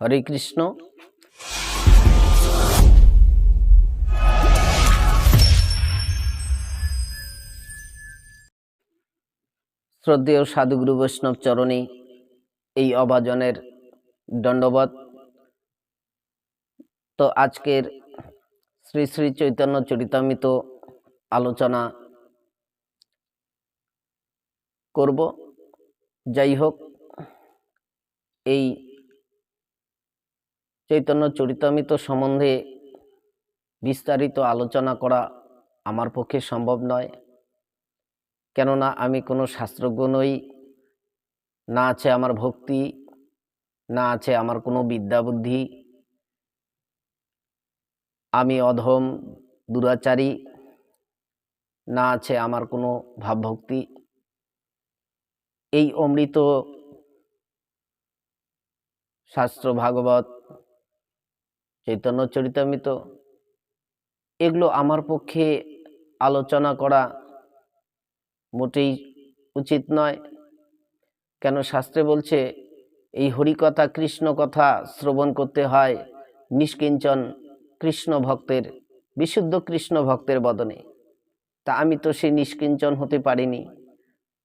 হরে কৃষ্ণ। শ্রদ্ধেয় সাধুগুরু বৈষ্ণব চরণে এই অভাজনের দণ্ডবত তো আজকের শ্রী শ্রী চৈতন্য চরিতামৃত আলোচনা করব। যাই হোক, এই চৈতন্য চরিতামৃত সম্বন্ধে বিস্তারিত আলোচনা করা আমার পক্ষে সম্ভব নয়। কেননা আমি কোনো শাস্ত্রজ্ঞ নই, না আছে আমার ভক্তি, না আছে আমার কোনো বিদ্যা বুদ্ধি আমি অধম, দুরাচারী, না আছে আমার কোনো ভাবভক্তি। এই অমৃত শাস্ত্র ভাগবত চৈতন্য চরিতামৃত। এগুলো আমার পক্ষে আলোচনা করা মোটেই উচিত নয়। কেন শাস্ত্রে বলছে, এই হরিকথা কৃষ্ণ কথা শ্রবণ করতে হয় নিষ্কিঞ্চন কৃষ্ণ ভক্তের, বিশুদ্ধ কৃষ্ণ ভক্তের বদনে। তা আমি তো সেই নিষ্কিঞ্চন হতে পারিনি।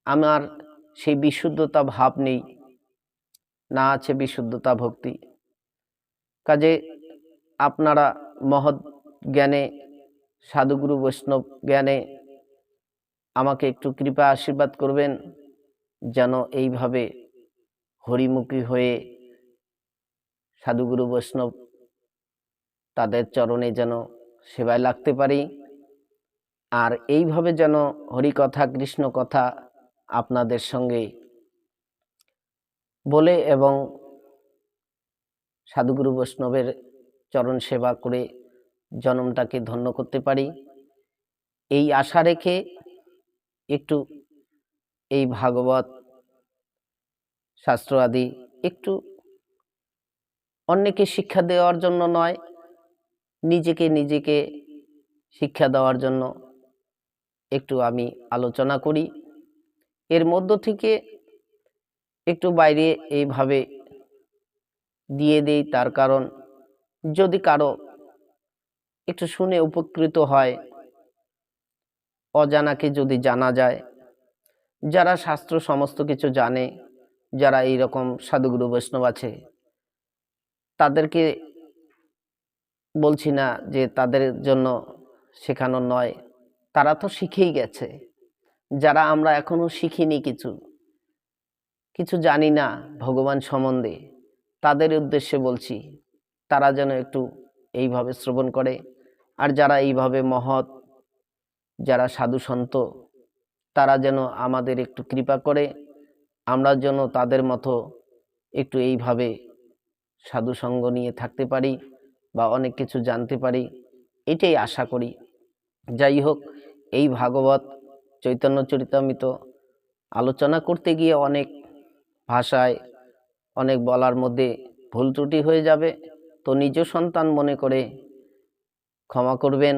আমার সেই বিশুদ্ধতা ভাব নেই। না আছে বিশুদ্ধতা ভক্তি। কাজে আপনারা মহৎ জ্ঞানে, সাধুগুরু বৈষ্ণব জ্ঞানে আমাকে একটু কৃপা আশীর্বাদ করবেন, যেন এইভাবে হরিমুখী হয়ে সাধুগুরু বৈষ্ণব তাদের চরণে যেন সেবায় লাগতে পারি। আর এইভাবে যেন হরিকথা কৃষ্ণ কথা আপনাদের সঙ্গে বলে এবং সাধুগুরু বৈষ্ণবের চরণ সেবা করে জনমটাকে ধন্য করতে পারি। এই আশা রেখে একটু এই ভাগবত শাস্ত্র আদি একটু অন্যকে শিক্ষা দেওয়ার জন্য নয়, নিজেকে নিজেকে শিক্ষা দেওয়ার জন্য একটু আমি আলোচনা করি। এর মধ্য থেকে একটু বাইরে এইভাবে দিয়ে দেই, তার কারণ যদি কারও একটু শুনে উপকৃত হয়, অজানাকে যদি জানা যায়, যারা শাস্ত্র সমস্ত কিছু জানে, যারা এই রকম সাধুগুরু বৈষ্ণব আছে, তাদেরকে বলছি না যে তাদের জন্য শেখানো নয়। তারা তো শিখেই গেছে। যারা আমরা এখনও শিখিনি কিছু কিছু জানি না ভগবান সম্বন্ধে, তাদের উদ্দেশ্যে বলছি তারা যেন একটু এইভাবে শ্রবণ করে। আর যারা এইভাবে মহৎ, যারা সাধু সন্ত, তারা যেন আমাদের একটু কৃপা করে। আমরা যেন তাদের মতো একটু এইভাবে সাধু সঙ্গ নিয়ে থাকতে পারি বা অনেক কিছু জানতে পারি, এটাই আশা করি। যাই হোক, এই ভাগবত চৈতন্য চরিতামৃত আলোচনা করতে গিয়ে অনেক ভাষায়, অনেক বলার মধ্যে ভুল ত্রুটি হয়ে যাবে। তো নিজ সন্তান মনে করে ক্ষমা করবেন,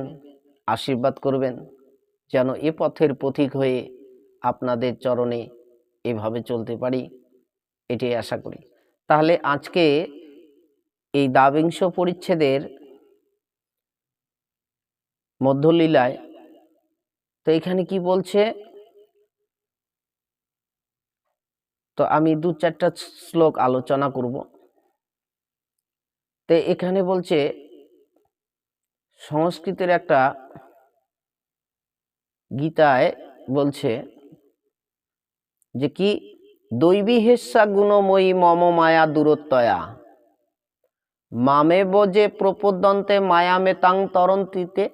আশীর্বাদ করবেন, যেন এ পথের পথিক হয়ে আপনাদের চরণে এভাবে চলতে পারি, এটাই আশা করি। তাহলে আজকে এই দাবিংশ পরিচ্ছেদের মধ্যলীলায়, তো এখানে কি বলছে? তো আমি দু চারটা শ্লোক আলোচনা করব। তো এখানে বলছে, সংস্কৃতের একটা গীতায় বলছে যে কি, দৈবী গুণময়ী মম মায়া দূরত্বয়া। মামে বজে প্রপদ্যন্তে মায়া মেতাং তরন্তিতে।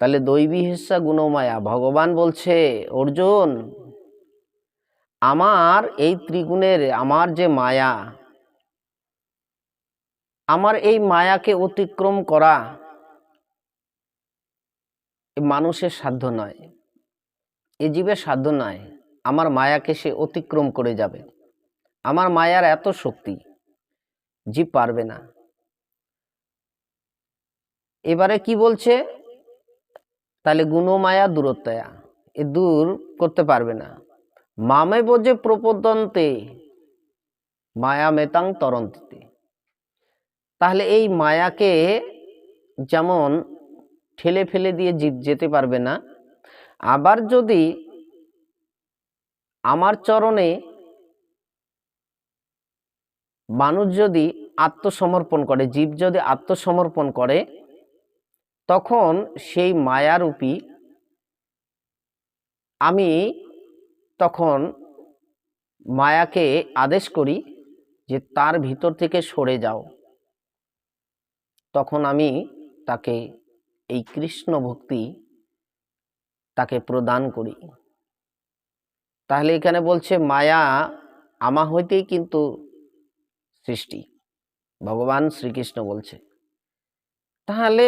তাহলে দৈবী গুণমায়া, ভগবান বলছে, অর্জুন, আমার এই ত্রিগুণের, আমার যে মায়া আমার এই মায়াকে অতিক্রম করা মানুষের সাধ্য নয়। এ জীবের সাধ্য নয়। আমার মায়াকে সে অতিক্রম করে যাবে। আমার মায়ার এত শক্তি, জীব পারবে না। এবারে কি বলছে? তাহলে গুণমায়া দূরত্বয়া। এ দূর করতে পারবে না। মামে বোঝে প্রপদন্তে মায়া মেতাং তরন্তিতে। তাহলে এই মায়াকে যেমন ঠেলে ফেলে দিয়ে জীব যেতে পারবে না, আবার যদি আমার চরণে মানুষ যদি আত্মসমর্পণ করে, জীব যদি আত্মসমর্পণ করে, তখন সেই মায়ারূপী আমি তখন মায়াকে আদেশ করি যে তার ভিতর থেকে সরে যাও। তখন আমি তাকে এই কৃষ্ণ ভক্তি তাকে প্রদান করি। তাহলে এখানে বলছে, মায়া আমা হইতেই কিন্তু সৃষ্টি। ভগবান শ্রীকৃষ্ণ বলছে। তাহলে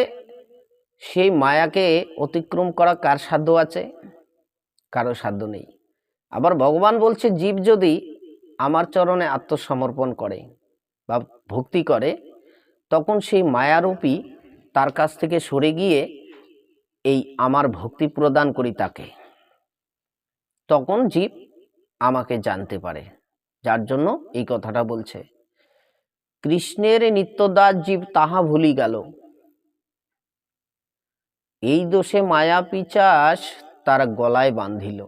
সেই মায়াকে অতিক্রম করা কার সাধ্য আছে? কারও সাধ্য নেই। আবার ভগবান বলছে, জীব যদি আমার চরণে আত্মসমর্পণ করে বা ভক্তি করে তখন সেই মায়ারূপী তার কাছ থেকে সরে গিয়ে এই আমার ভক্তি প্রদান করি তাকে। তখন জীব আমাকে জানতে পারে, যার জন্য এই কথাটা বলছে, কৃষ্ণের নিত্যদাস জীব তাহা ভুলি গেল। এই দোষে মায়া পিচাস তার গলায় বাঁধিল।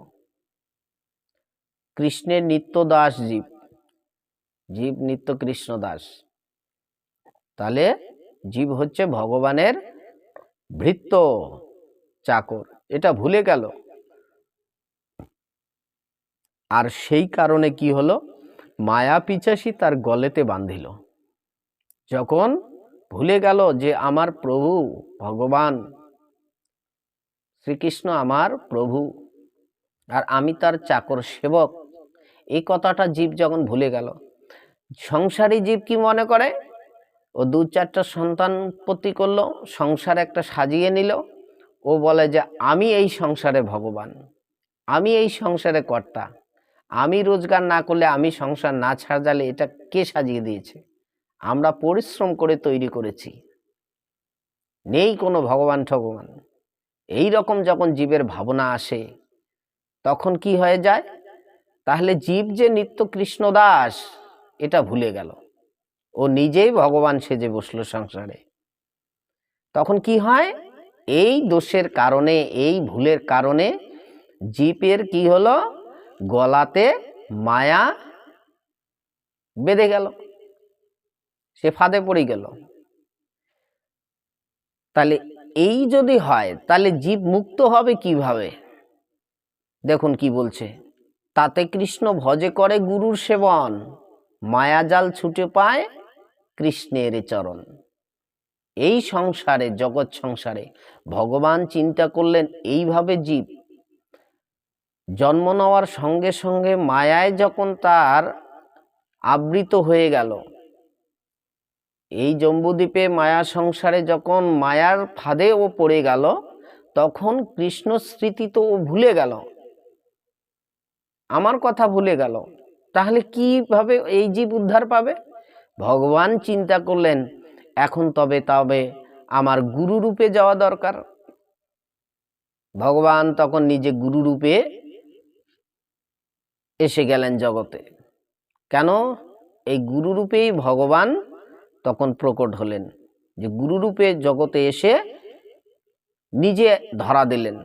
কৃষ্ণের নিত্যদাস জীব জীব নিত্য কৃষ্ণ দাস তাহলে জীব হচ্ছে ভগবানের ভৃত্য চাকর। এটা ভুলে গেল। আর সেই কারণে কি হলো? মায়া পিচাসী তার গলেতে বাঁধিল। যখন ভুলে গেল যে আমার প্রভু ভগবান, শ্রীকৃষ্ণ আমার প্রভু, আর আমি তার চাকর সেবক, এই কথাটা জীব যখন ভুলে গেল, সংসারী জীব কি মনে করে? ও দু চারটা সন্তান উৎপত্তি করল, সংসার একটা সাজিয়ে নিল। ও বলে যে, আমি এই সংসারে ভগবান। আমি এই সংসারে কর্তা। আমি রোজগার না করলে আমি সংসার না সাজালে এটা কে সাজিয়ে দিয়েছে? আমরা পরিশ্রম করে তৈরি করেছি। নেই কোনো ভগবান ঠগবান। এই রকম যখন জীবের ভাবনা আসে, তখন কি হয়ে যায়? তাহলে জীব যে নিত্য কৃষ্ণদাস এটা ভুলে গেল। ও নিজেই ভগবান সেজে বসল সংসারে। তখন কি হয়? এই দোষের কারণে, এই ভুলের কারণে জীবের কি হলো? গলাতে মায়া বেঁধে গেল। সে ফাঁদে পড়ে গেল। তাহলে এই যদি হয়, তাহলে জীব মুক্ত হবে কীভাবে? দেখুন কি বলছে। তাতে কৃষ্ণ ভজে করে গুরুর সেবন। মায়াজাল ছুটে পায় কৃষ্ণের চরণ। এই সংসারে, জগৎ সংসারে ভগবান চিন্তা করলেন, এইভাবে জীব জন্ম নেওয়ার সঙ্গে সঙ্গে মায়ায় যখন তার আবৃত হয়ে গেল, এই জম্বুদ্বীপে মায়া সংসারে যখন মায়ার ফাঁদে ও পড়ে গেল, তখন কৃষ্ণ স্মৃতি তো ও ভুলে গেল। আমার কথা ভুলে গেল। তাহলে কীভাবে এই জীব উদ্ধার পাবে? ভগবান চিন্তা করলেন, এখন তবে তবে আমার গুরু রূপে যাওয়া দরকার। ভগবান তখন নিজে গুরু রূপে এসে গেলেন জগতে। কেন? এই গুরু রূপেই ভগবান তখন প্রকট হলেন, যে গুরু রূপে জগতে এসে নিজে ধরা দিলেন।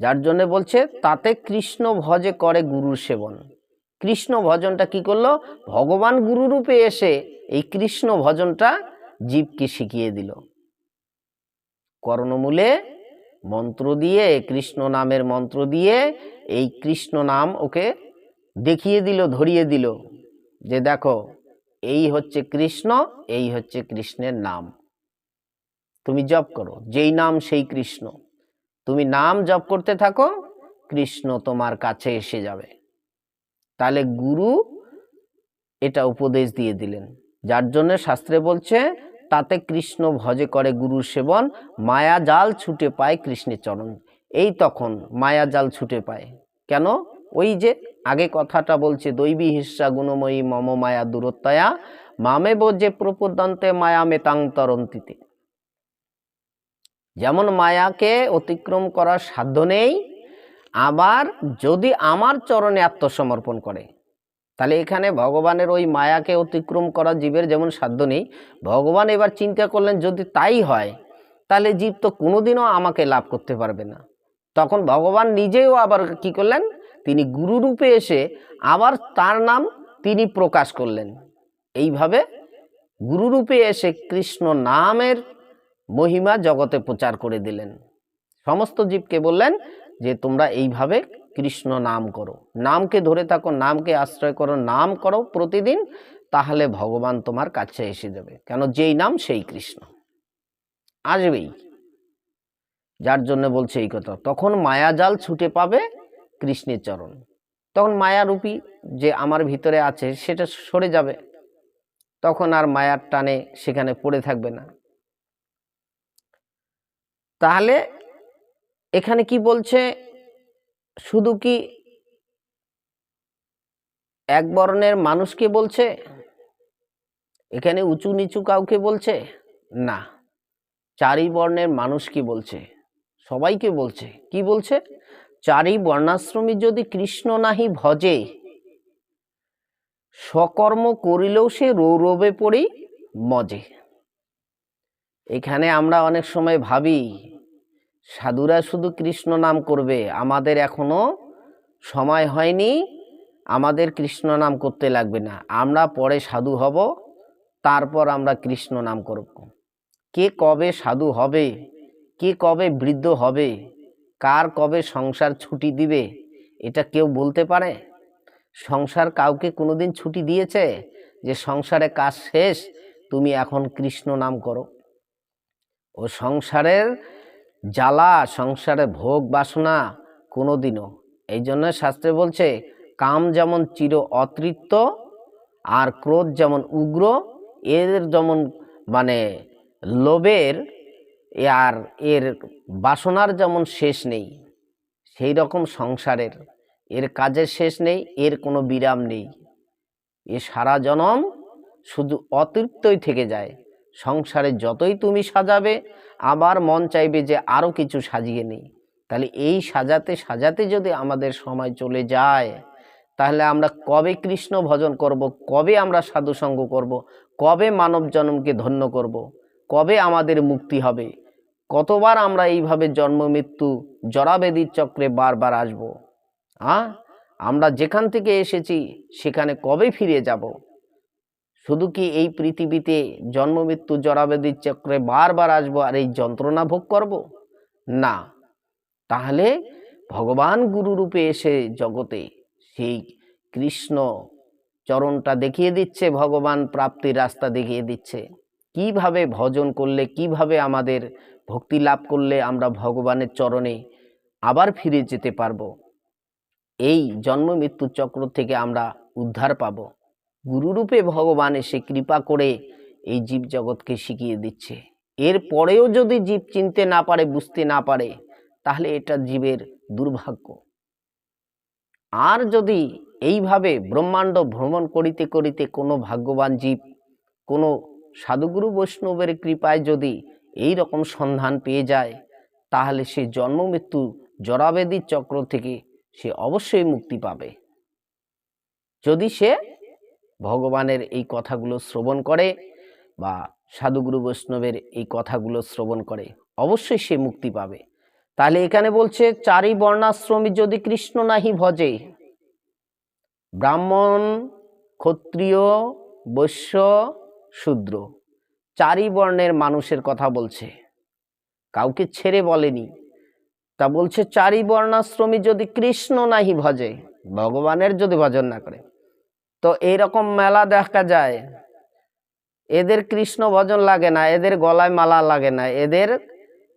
যার জন্য বলছে, তাতে কৃষ্ণ ভজে করে গুরুর সেবন। কৃষ্ণ ভজনটা কি করল? ভগবান গুরু রূপে এসে এই কৃষ্ণ ভজনটা জীবকে শিখিয়ে দিল। কর্ণমূলে মন্ত্র দিয়ে, কৃষ্ণ নামের মন্ত্র দিয়ে এই কৃষ্ণ নাম ওকে দেখিয়ে দিল, ধরিয়ে দিল যে দেখো, এই হচ্ছে কৃষ্ণ, এই হচ্ছে কৃষ্ণের নাম। তুমি জপ করো, যেই নাম সেই কৃষ্ণ। তুমি নাম জপ করতে থাকো, কৃষ্ণ তোমার কাছে এসে যাবে। তাহলে গুরু এটা উপদেশ দিয়ে দিলেন। যার জন্য শাস্ত্রে বলছে, তাতে কৃষ্ণ ভজে করে গুরুর সেবন, মায়া জাল ছুটে পায় কৃষ্ণের চরণ। এই তখন মায়া জাল ছুটে পায়। কেন? ওই যে আগে কথাটা বলছে, দৈবী হিস্সা গুণময়ী মম মায়া দূরত্বয়া মামে বোঝে প্রপদান্তে মায়া মেতাং তরন্তিতে। যেমন মায়াকে অতিক্রম করার সাধ্য নেই আবার যদি আমার চরণে আত্মসমর্পণ করে, তাহলে এখানে ভগবানের ওই মায়াকে অতিক্রম করা জীবের যেমন সাধ্য নেই। ভগবান এবার চিন্তা করলেন, যদি তাই হয়, তাহলে জীব তো কোনোদিনও আমাকে লাভ করতে পারবে না। তখন ভগবান নিজেও আবার কি করলেন, তিনি গুরুরূপে এসে আবার তার নাম তিনি প্রকাশ করলেন। এইভাবে গুরুরূপে এসে কৃষ্ণ নামের মহিমা জগতে প্রচার করে দিলেন। সমস্ত জীবকে বললেন যে তোমরা এইভাবে কৃষ্ণ নাম করো। নামকে ধরে থাকো, নামকে আশ্রয় করো, নাম করো প্রতিদিন, তাহলে ভগবান তোমার কাছে এসে যাবে। কেন? যেই নাম সেই কৃষ্ণ। আসবেই। যার জন্য বলছে এই কথা। তখন মায়াজাল ছুটে পাবে কৃষ্ণের চরণ। তখন মায়ারূপী যে আমার ভিতরে আছে, সেটা সরে যাবে। তখন আর মায়ার টানে সেখানে পড়ে থাকবে না। তাহলে এখানে কি বলছে? শুধু কি এক বর্ণের মানুষকে বলছে? এখানে উঁচু নিচু কাউকে বলছে? না। চারি বর্ণের মানুষ কি বলছে? সবাইকে বলছে? কি বলছে? চারি বর্ণাশ্রমী যদি কৃষ্ণ নাহি ভজে সকর্ম করিলেও সে রৌরবে পড়ি মজে। এখানে আমরা অনেক সময় ভাবি সাধুরা শুধু কৃষ্ণ নাম করবে। আমাদের এখনও সময় হয়নি, আমাদের কৃষ্ণ নাম করতে লাগবে না। আমরা পরে সাধু হব, তারপর আমরা কৃষ্ণ নাম করব। কে কবে সাধু হবে? কে কবে বৃদ্ধ হবে? কার কবে সংসার ছুটি দিবে? এটা কেউ বলতে পারে? সংসার কাউকে কোনোদিন ছুটি দিয়েছে? যে সংসারে কাজ শেষ, তুমি এখন কৃষ্ণ নাম করো। ও সংসারের জ্বালা, সংসারে ভোগ, বাসনা কোনোদিনও। এই জন্য শাস্ত্রে বলছে, কাম যেমন চির অতৃপ্ত আর ক্রোধ যেমন উগ্র, এর যেমন মানে লোভের আর এর বাসনার যেমন শেষ নেই, সেই রকম সংসারের। এর কাজের শেষ নেই, এর কোনো বিরাম নেই। এ সারা জনম শুধু অতৃপ্তই থেকে যায়। সংসারে যতই তুমি সাজাবে আবার মন চাইবে যে আরও কিছু সাজিয়ে নিই। তাহলে এই সাজাতে সাজাতে যদি আমাদের সময় চলে যায়, তাহলে আমরা কবে কৃষ্ণ ভজন করব, কবে আমরা সাধুসঙ্গ করব, কবে মানব জন্মকে ধন্য করব, কবে আমাদের মুক্তি হবে, কতবার আমরা এইভাবে জন্ম, মৃত্যু, জরাবেদির চক্রে বারবার আসব হ্যাঁ আমরা যেখান থেকে এসেছি, সেখানে কবে ফিরে যাব? শুধু কি এই পৃথিবীতে জন্ম, মৃত্যু জরাবেদির চক্রে বারবার আসব আর এই যন্ত্রণা ভোগ করব? না। তাহলে ভগবান গুরুরূপে এসে জগতে সেই কৃষ্ণ চরণটা দেখিয়ে দিচ্ছে, ভগবান প্রাপ্তির রাস্তা দেখিয়ে দিচ্ছে। কীভাবে ভজন করলে, কীভাবে আমাদের ভক্তি লাভ করলে আমরা ভগবানের চরণে আবার ফিরে যেতে পারব? এই জন্ম, মৃত্যু চক্র থেকে আমরা উদ্ধার পাব। গুরুরূপে ভগবান এসে কৃপা করে এই জীব জগৎকে শিখিয়ে দিচ্ছে। এর পরেও যদি জীব চিনতে না পারে, বুঝতে না পারে, তাহলে এটা জীবের দুর্ভাগ্য। আর যদি এইভাবে ব্রহ্মাণ্ড ভ্রমণ করিতে করিতে কোনো ভাগ্যবান জীব, কোনো সাধুগুরু বৈষ্ণবের কৃপায় যদি এই রকম সন্ধান পেয়ে যায়, তাহলে সে জন্ম মৃত্যু জরাবেদির চক্র থেকে সে অবশ্যই মুক্তি পাবে। যদি সে ভগবানের এই কথাগুলো শ্রবণ করে বা সাধুগুরু বৈষ্ণবের এই কথাগুলো শ্রবণ করে, অবশ্যই সে মুক্তি পাবে। তাহলে এখানে বলছে, চারি বর্ণাশ্রমী যদি কৃষ্ণ নাহি ভজে, ব্রাহ্মণ, ক্ষত্রিয়, বৈশ্য, শূদ্র, চারি বর্ণের মানুষের কথা বলছে। কাউকে ছেড়ে বলেনি। তা বলছে, চারি বর্ণাশ্রমী যদি কৃষ্ণ নাহি ভজে, ভগবানের যদি ভজন না করে। তো এইরকম মেলা দেখা যায়। এদের কৃষ্ণ ভজন লাগে না, এদের গলায় মালা লাগে না, এদের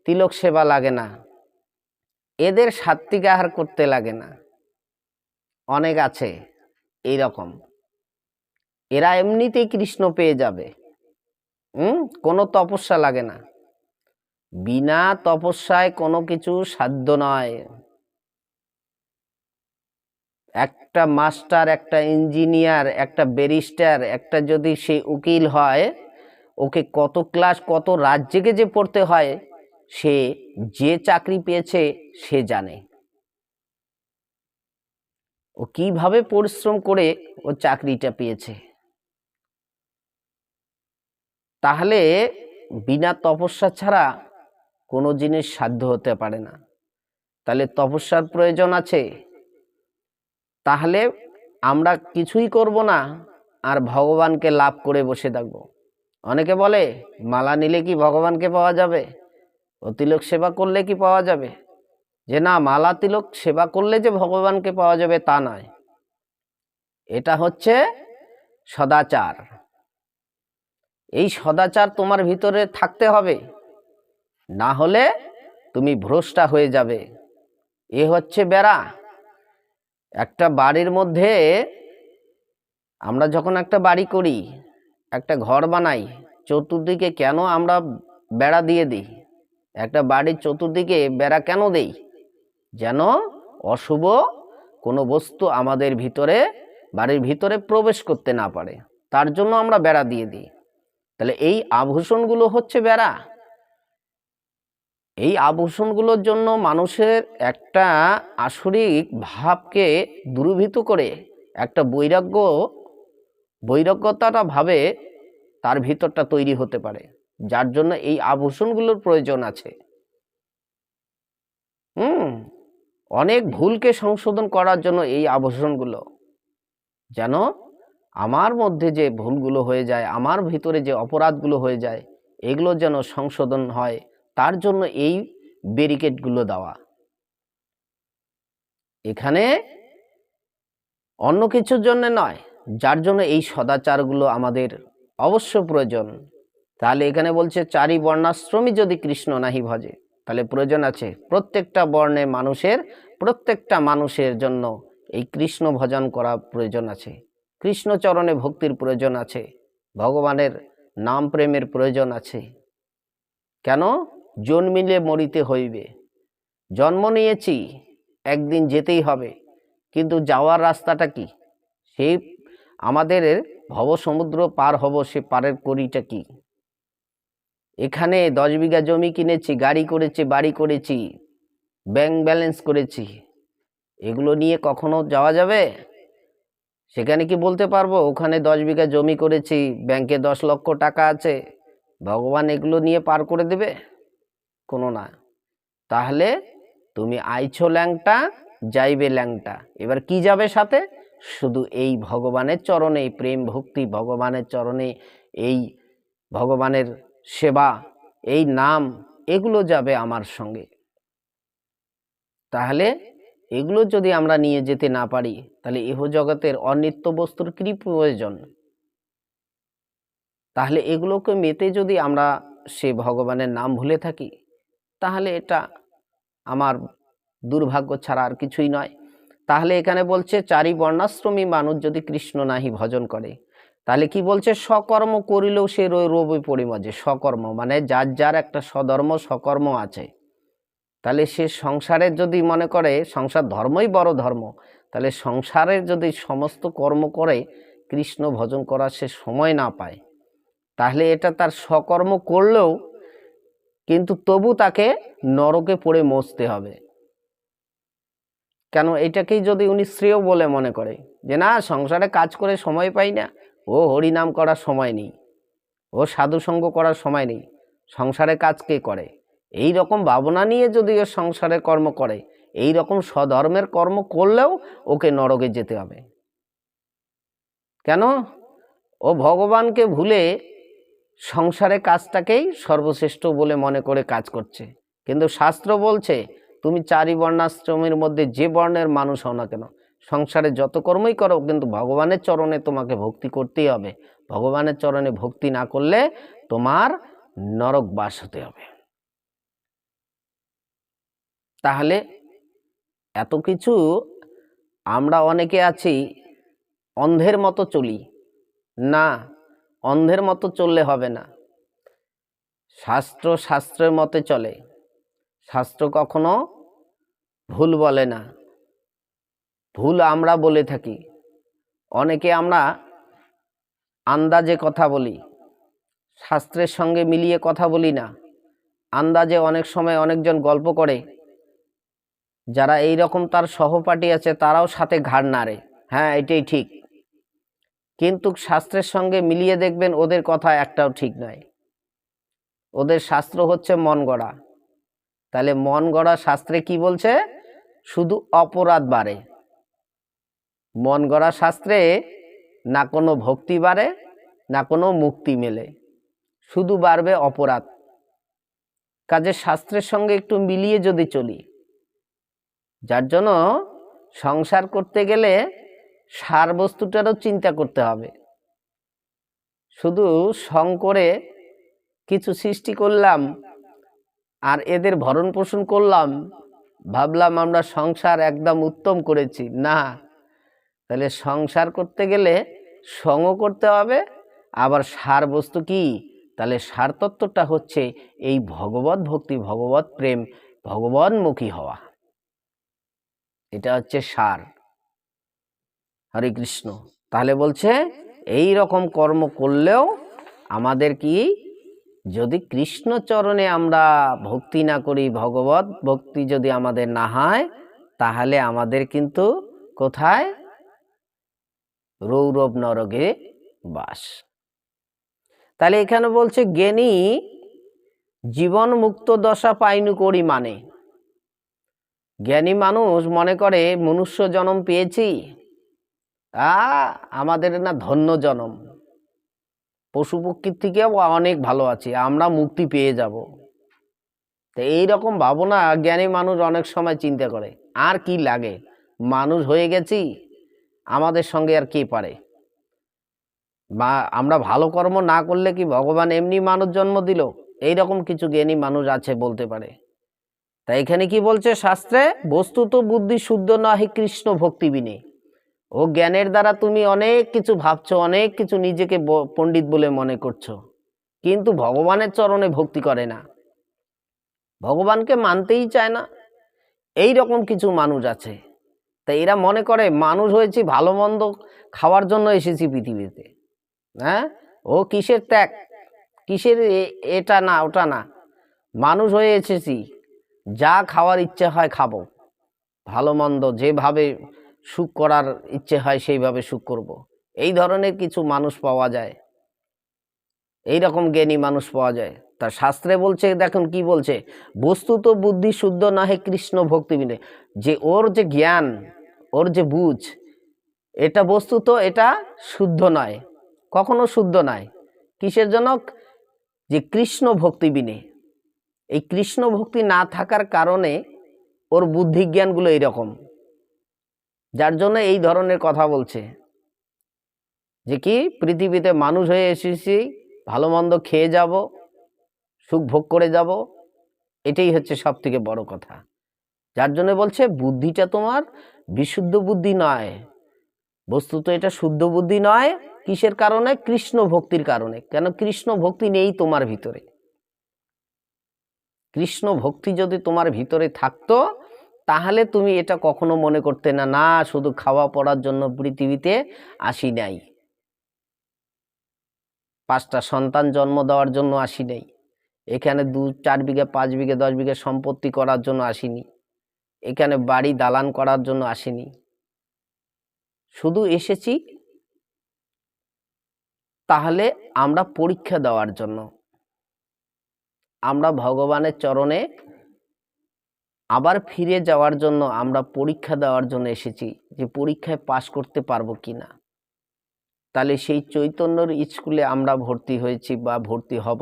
তিলক সেবা লাগে না, এদের সাত্বিক আহার করতে লাগে না। অনেক আছে এই রকম এরা এমনিতেই কৃষ্ণ পেয়ে যাবে। হুম? কোনো তপস্যা লাগে না। বিনা তপস্যায় কোনো কিছু সাধ্য নয়। একটা মাস্টার, একটা ইঞ্জিনিয়ার, একটা ব্যারিস্টার, একটা যদি সে উকিল হয়, ওকে কত ক্লাস, কত জেগে যে পড়তে হয়, সে যে চাকরি পেয়েছে, সে জানে। ও কীভাবে পরিশ্রম করে ও চাকরিটা পেয়েছে? তাহলে বিনা তপস্যা ছাড়া কোনো জিনিস সাধ্য হতে পারে না। তাহলে তপস্যার প্রয়োজন আছে? তাহলে আমরা কিছুই করব না আর ভগবানকে লাভ করে বসে থাকব। অনেকে বলে, মালা নিলে কি ভগবানকে পাওয়া যাবে? ও তিলক সেবা করলে কি পাওয়া যাবে? যে না, মালা তিলক সেবা করলে যে ভগবানকে পাওয়া যাবে তা নয়। এটা হচ্ছে সদাচার। এই সদাচার তোমার ভিতরে থাকতে হবে। না হলে তুমি ভ্রষ্টা হয়ে যাবে। এ হচ্ছে বেড়া। একটা বাড়ির মধ্যে আমরা যখন একটা বাড়ি করি, একটা ঘর বানাই, চতুর্দিকে কেন আমরা বেড়া দিয়ে দিই? একটা বাড়ির চতুর্দিকে বেড়া কেন দেই? যেন অশুভ কোনো বস্তু আমাদের ভিতরে, বাড়ির ভিতরে প্রবেশ করতে না পারে। তার জন্য আমরা বেড়া দিয়ে দিই। তাহলে এই আভূষণগুলো হচ্ছে বেড়া। এই আভূষণগুলোর জন্য মানুষের একটা আসরিক ভাবকে দূরীভূত করে, একটা বৈরাগ্য, বৈরাগ্যতাটা ভাবে তার ভিতরটা তৈরি হতে পারে, যার জন্য এই আভূষণগুলোর প্রয়োজন আছে। হুম, অনেক ভুলকে সংশোধন করার জন্য এই আভূষণগুলো যেন আমার মধ্যে যে ভুলগুলো হয়ে যায়, আমার ভিতরে যে অপরাধগুলো হয়ে যায়, এগুলো যেন সংশোধন হয়। তার জন্য এই ব্যারিকেডগুলো দেওয়া। এখানে অন্য কিছুর জন্য নয়, যার জন্য এই সদাচারগুলো আমাদের অবশ্য প্রয়োজন। তাহলে এখানে বলছে, চারি বর্ণাশ্রমী যদি কৃষ্ণ নাহি ভজে, তাহলে প্রয়োজন আছে প্রত্যেকটা বর্ণে মানুষের, প্রত্যেকটা মানুষের জন্য এই কৃষ্ণ ভজন করা প্রয়োজন আছে। কৃষ্ণচরণে ভক্তির প্রয়োজন আছে, ভগবানের নাম প্রেমের প্রয়োজন আছে। কেন? জন্মিলে মরিতে হইবে। জন্ম নিয়েছি, একদিন যেতেই হবে, কিন্তু যাওয়ার রাস্তাটা কি? সেই আমাদের ভবসমুদ্র পার হব সে পারের করিটা কি? এখানে দশ বিঘা জমি কিনেছি, গাড়ি করেছি, বাড়ি করেছি, ব্যাংক ব্যালেন্স করেছি। এগুলো নিয়ে কখনো যাওয়া যাবে? সেখানে কি বলতে পারব? ওখানে দশ বিঘা জমি করেছি, ব্যাংকে দশ লক্ষ টাকা আছে, ভগবান এগুলো নিয়ে পার করে দেবে? কোনো না। তাহলে তুমি আইছো ল্যাংটা, যাইবে ল্যাংটা। এবার কি যাবে সাথে? শুধু এই ভগবানের চরণে প্রেম ভক্তি ভগবানের চরণে, এই ভগবানের সেবা, এই নাম, এগুলো যাবে আমার সঙ্গে। তাহলে এগুলো যদি আমরা নিয়ে যেতে না পারি, তাহলে ইহ জগতের অনিত্য বস্তুর কি প্রয়োজন? তাহলে এগুলোকে মেতে যদি আমরা সে ভগবানের নাম ভুলে থাকি তাহলে এটা আমার দুর্ভাগ্য ছাড়া আর কিছুই নয়। তাহলে এখানে বলছে, চারি বর্ণাশ্রমী মানুষ যদি কৃষ্ণ নাহি ভজন করে, তাহলে কি বলছে সকর্ম করিলেও সে রবে পরিমজে সকর্ম মানে যার যার একটা সধর্ম সকর্ম আছে। তাহলে সে সংসারের যদি মনে করে, সংসার ধর্মই বড় ধর্ম, তাহলে সংসারের যদি সমস্ত কর্ম করে, কৃষ্ণ ভজন করার সে সময় না পায়, তাহলে এটা তার সকর্ম করলেও কিন্তু তবু তাকে নরকে পড়ে মসতে হবে। কেন? এটাকেই যদি উনি শ্রেয় বলে মনে করে যে, না, সংসারে কাজ করে সময় পাই না। ও হরিনাম করার সময় নেই। ও সাধুসঙ্গ করার সময় নেই। সংসারে কাজ কে করে? এই রকম ভাবনা নিয়ে যদি ও সংসারে কর্ম করে, এই রকম স্বধর্মের কর্ম করলেও ওকে নরকে যেতে হবে। কেন? ও ভগবানকে ভুলে সংসারে কাজটাকেই সর্বশ্রেষ্ঠ বলে মনে করে কাজ করছে। কিন্তু শাস্ত্র বলছে, তুমি চারি বর্ণাশ্রমের মধ্যে যে বর্ণের মানুষ হও না কেন? সংসারে যত কর্মই করো, কিন্তু ভগবানের চরণে তোমাকে ভক্তি করতেই হবে। ভগবানের চরণে ভক্তি না করলে তোমার নরক বাস হতে হবে। তাহলে এত কিছু আমরা অনেকে আছি, অন্ধের মতো চলি। না অন্ধের মতো চললে হবে না। শাস্ত্র শাস্ত্রের মতে চলে। শাস্ত্র কখনো ভুল বলে না। ভুল আমরা বলে থাকি। অনেকে আমরা আন্দাজে কথা বলি। শাস্ত্রের সঙ্গে মিলিয়ে কথা বলি না। আন্দাজে অনেক সময় অনেকজন গল্প করে। যারা এই রকম তার সহপাঠী আছে, তারাও সাথে ঘাড় নাড়ে। হ্যাঁ এটাই ঠিক। কিন্তু শাস্ত্রের সঙ্গে মিলিয়ে দেখবেন ওদের কথা একটাও ঠিক নয়। ওদের শাস্ত্র হচ্ছে মন গড়া। তাহলে মন গড়া শাস্ত্রে কি বলছে? শুধু অপরাধ বাড়ে। মন গড়া শাস্ত্রে না কোনো ভক্তি বাড়ে, না কোনো মুক্তি মেলে। শুধু বাড়বে অপরাধ। কাজে শাস্ত্রের সঙ্গে একটু মিলিয়ে যদি চলি, যার জন্য সংসার করতে গেলে সার বস্তুটারও চিন্তা করতে হবে। শুধু সং করে কিছু সৃষ্টি করলাম আর এদের ভরণ পোষণ করলাম, ভাবলাম আমরা সংসার একদম উত্তম করেছি। না, তাহলে সংসার করতে গেলে সঙ্গ করতে হবে, আবার সার বস্তু কি? তাহলে সার তত্ত্বটা হচ্ছে এই ভগবত ভক্তি, ভগবত প্রেম ভগবানমুখী হওয়া। এটা হচ্ছে সার। হরে কৃষ্ণ। তাহলে বলছে এই রকম কর্ম করলেও আমাদের কি? যদি কৃষ্ণ চরণে আমরা ভক্তি না করি ভগবত, ভক্তি যদি আমাদের না হয়, তাহলে আমাদের কিন্তু কোথায়? রৌরব নরকে বাস। তাহলে এখানে বলছে, জ্ঞানী জীবন মুক্ত দশা পাইনু করি মানে? জ্ঞানী মানুষ মনে করে, মনুষ্য জন্ম পেয়েছি আ, আমাদের না ধন্য জনম। পশু পক্ষীর থেকেও অনেক ভালো আছি, আমরা মুক্তি পেয়ে যাব। তো এইরকম ভাবনা জ্ঞানী মানুষ অনেক সময় চিন্তা করে, আর কি লাগে? মানুষ হয়ে গেছি, আমাদের সঙ্গে আর কে পারে? বা আমরা ভালো কর্ম না করলে কি ভগবান এমনি মানুষ জন্ম দিল? এই রকম কিছু জ্ঞানী মানুষ আছে বলতে পারে। তাই এখানে কি বলছে শাস্ত্রে? বস্তুত বুদ্ধি শুদ্ধ নহে কৃষ্ণ ভক্তি বিনে ও জ্ঞানের দ্বারা তুমি অনেক কিছু ভাবছ, অনেক কিছু নিজেকে পণ্ডিত বলে মনে করছ। কিন্তু ভগবানের চরণে ভক্তি করে না। ভগবানকে মানতেই চায় না। এই রকম কিছু মানুষ আছে। তাই এরা মনে করে, মানুষ হয়েছি, ভালো মন্দ খাওয়ার জন্য এসেছি পৃথিবীতে। হ্যাঁ? ও কিসের ত্যাগ? কিসের এটা না, ওটা না। মানুষ হয়ে এসেছি। যা খাওয়ার ইচ্ছে হয় খাব। ভালো মন্দ, যেভাবে সুখ করার ইচ্ছে হয় সেইভাবে সুখ করব। এই ধরনের কিছু মানুষ পাওয়া যায়। এই রকম জ্ঞানী মানুষ পাওয়া যায়। তার শাস্ত্রে বলছে, দেখুন কি বলছে বস্তুত বুদ্ধি শুদ্ধ নহে, কৃষ্ণ ভক্তি বিনে যে ওর যে জ্ঞান, ওর যে বুঝ, এটা বস্তুত এটা শুদ্ধ নয়। কখনো শুদ্ধ নয় কিসের জনক? যে কৃষ্ণ ভক্তি বিনে এই কৃষ্ণ ভক্তি না থাকার কারণে ওর বুদ্ধিজ্ঞানগুলো এইরকম যার জন্য এই ধরনের কথা বলছে। যে কি, পৃথিবীতে মানুষ হয়ে এসেছি, ভালো মন্দ খেয়ে যাব, সুখ ভোগ করে যাব, এটাই হচ্ছে সব থেকে বড় কথা। যার জন্য বলছে, বুদ্ধিটা তোমার বিশুদ্ধ বুদ্ধি নয়। বস্তুত এটা শুদ্ধ বুদ্ধি নয়, কিসের কারণে? কৃষ্ণ ভক্তির কারণে। কেন কৃষ্ণ ভক্তি নেই তোমার ভিতরে? কৃষ্ণ ভক্তি যদি তোমার ভিতরে থাকতো তাহলে তুমি এটা কখনো মনে করতে না না, শুধু খাওয়া পড়ার জন্য পৃথিবীতে আসি নাই। পাঁচটা সন্তান জন্ম দেওয়ার জন্য আসি নাই। এখানে দু, চার বিঘে, পাঁচ বিঘে, দশ বিঘে সম্পত্তি করার জন্য আসিনি। এখানে বাড়ি দালান করার জন্য আসিনি। শুধু এসেছি তাহলে আমরা পরীক্ষা দেওয়ার জন্য। আমরা ভগবানের চরণে আবার ফিরে যাওয়ার জন্য আমরা পরীক্ষা দেওয়ার জন্য এসেছি যে পরীক্ষায় পাশ করতে পারব কি না। তাহলে সেই চৈতন্যর স্কুলে আমরা ভর্তি হয়েছি বা ভর্তি হব।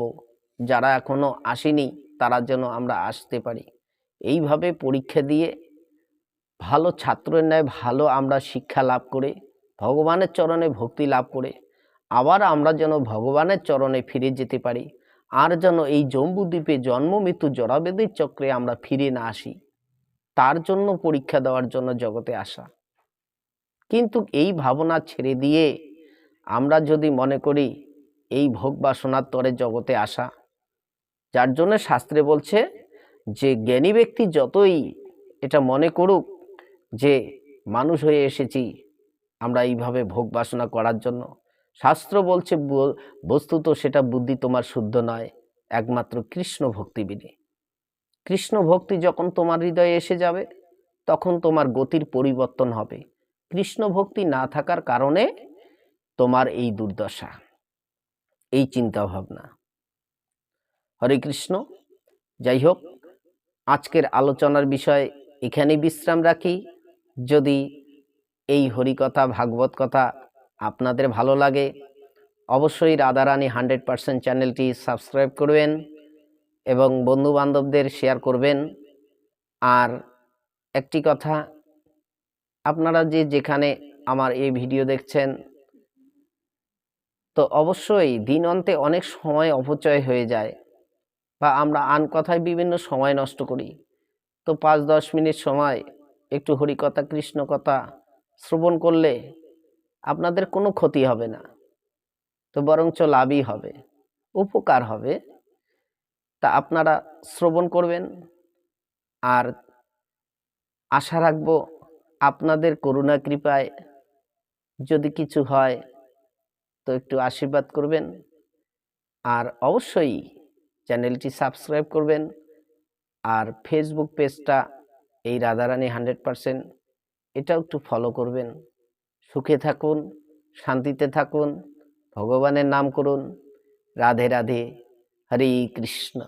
যারা এখনও আসেনি, তারা যেন আমরা আসতে পারি। এইভাবে পরীক্ষা দিয়ে ভালো ছাত্রের ন্যায় ভালো আমরা শিক্ষা লাভ করে, ভগবানের চরণে ভক্তি লাভ করে, আবার আমরা যেন ভগবানের চরণে ফিরে যেতে পারি। আর যেন এই জম্বুদ্বীপে জন্ম, মৃত্যু, জরাবেদের চক্রে আমরা ফিরে না আসি। তার জন্য পরীক্ষা দেওয়ার জন্য জগতে আসা। কিন্তু এই ভাবনা ছেড়ে দিয়ে আমরা যদি মনে করি, এই ভোগ বাসনার তরে জগতে আসা, যার জন্য শাস্ত্রে বলছে যে, জ্ঞানী ব্যক্তি যতই এটা মনে করুক যে, মানুষ হয়ে এসেছি আমরা এইভাবে ভোগ বাসনা করার জন্য। শাস্ত্র বলছে বস্তুত সেটা বুদ্ধি তোমার শুদ্ধ নয়, একমাত্র কৃষ্ণ ভক্তি বিনে কৃষ্ণ ভক্তি যখন তোমার হৃদয়ে এসে যাবে, তখন তোমার গতির পরিবর্তন হবে। কৃষ্ণ ভক্তি না থাকার কারণে তোমার এই দুর্দশা, এই চিন্তা ভাবনা হরে কৃষ্ণ, যাই হোক, আজকের আলোচনার বিষয় এখানেই বিশ্রাম রাখি। যদি এই হরিকথা, ভাগবত কথা আপনাদের ভালো লাগে, অবশ্যই রাধারানী হান্ড্রেড পারসেন্ট চ্যানেলটি সাবস্ক্রাইব করবেন এবং বন্ধু বান্ধবদের শেয়ার করবেন। আর একটি কথা, আপনারা যে যেখানে আমার এই ভিডিও দেখছেন, তো অবশ্যই দিন অন্তে অনেক সময় অপচয় হয়ে যায় বা আমরা আন কথায় বিভিন্ন সময় নষ্ট করি। তো পাঁচ দশ মিনিট সময়, একটু হরিকথা কৃষ্ণ কথা শ্রবণ করলে আপনাদের কোনো ক্ষতি হবে না। তো বরঞ্চ লাভই হবে, উপকার হবে। তা আপনারা শ্রবণ করবেন। আর আশা রাখব আপনাদের করুণা কৃপায় যদি কিছু হয়, তো একটু আশীর্বাদ করবেন। আর অবশ্যই চ্যানেলটি সাবস্ক্রাইব করবেন। আর ফেসবুক পেজটা এই রাধারানী হান্ড্রেড পারসেন্ট এটাও একটু ফলো করবেন। সুখে থাকুন শান্তিতে থাকুন ভগবানের নাম করুন। রাধে রাধে হরে কৃষ্ণ।